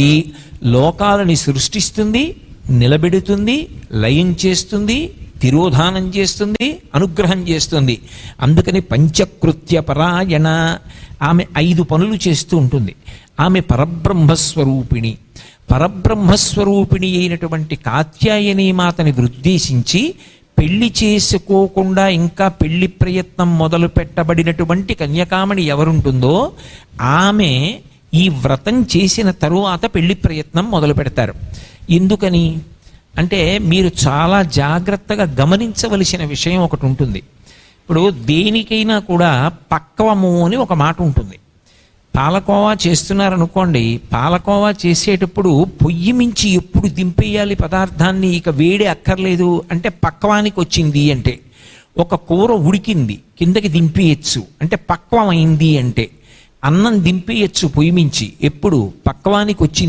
ఈ లోకాలని సృష్టిస్తుంది నిలబెడుతుంది లయం చేస్తుంది తిరోధానం చేస్తుంది అనుగ్రహం చేస్తుంది. అందుకని పంచకృత్య పరాయణ ఆమె ఐదు పనులు చేస్తూ ఉంటుంది. ఆమె పరబ్రహ్మస్వరూపిణి. పరబ్రహ్మస్వరూపిణి అయినటువంటి కాత్యాయని మాతని ఉద్దేశించి పెళ్ళి చేసుకోకుండా ఇంకా పెళ్ళి ప్రయత్నం మొదలు పెట్టబడినటువంటి కన్యకామణి ఎవరుంటుందో ఆమె ఈ వ్రతం చేసిన తరువాత పెళ్ళి ప్రయత్నం మొదలు పెడతారు. ఎందుకని? అంటే మీరు చాలా జాగ్రత్తగా గమనించవలసిన విషయం ఒకటి ఉంటుంది. ఇప్పుడు దేనికైనా కూడా పక్వము అని ఒక మాట ఉంటుంది. పాలకోవా చేస్తున్నారనుకోండి పాలకోవా చేసేటప్పుడు పొయ్యి మించి ఎప్పుడు దింపేయాలి పదార్థాన్ని? ఇక వేడి అక్కర్లేదు. అంటే పక్వానికి వచ్చింది అంటే ఒక కూర ఉడికింది కిందకి దింపేయచ్చు. అంటే పక్వం అయింది అంటే అన్నం దింపేయచ్చు పొయ్యి మించి. ఎప్పుడు పక్వానికి వచ్చింది